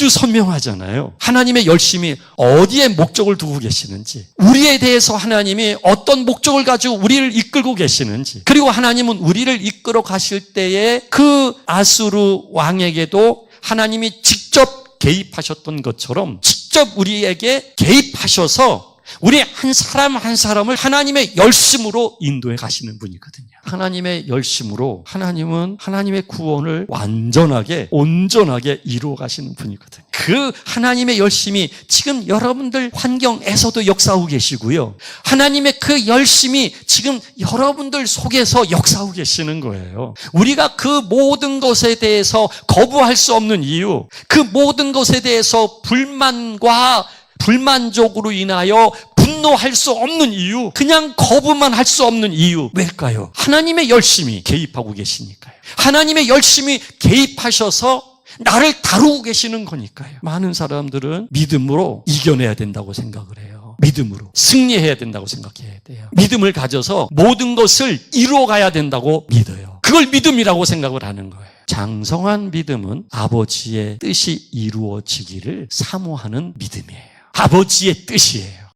아주 선명하잖아요. 하나님의 열심이 어디에 목적을 두고 계시는지, 우리에 대해서 하나님이 어떤 목적을 가지고 우리를 이끌고 계시는지, 그리고 하나님은 우리를 이끌어 가실 때에 그 아수르 왕에게도 하나님이 직접 개입하셨던 것처럼 직접 우리에게 개입하셔서 우리 한 사람 한 사람을 하나님의 열심으로 인도해 가시는 분이거든요. 하나님의 열심으로 하나님은 하나님의 구원을 완전하게 온전하게 이루어 가시는 분이거든요. 그 하나님의 열심이 지금 여러분들 환경에서도 역사하고 계시고요. 하나님의 그 열심이 지금 여러분들 속에서 역사하고 계시는 거예요. 우리가 그 모든 것에 대해서 거부할 수 없는 이유, 그 모든 것에 대해서 불만과 불만족으로 인하여 분노할 수 없는 이유, 그냥 거부만 할 수 없는 이유, 왜일까요? 하나님의 열심히 개입하고 계시니까요. 하나님의 열심히 개입하셔서 나를 다루고 계시는 거니까요. 많은 사람들은 믿음으로 이겨내야 된다고 생각을 해요. 믿음으로 승리해야 된다고 생각해야 돼요. 믿음을 가져서 모든 것을 이루어가야 된다고 믿어요. 그걸 믿음이라고 생각을 하는 거예요. 장성한 믿음은 아버지의 뜻이 이루어지기를 사모하는 믿음이에요. 아버지의 뜻이에요.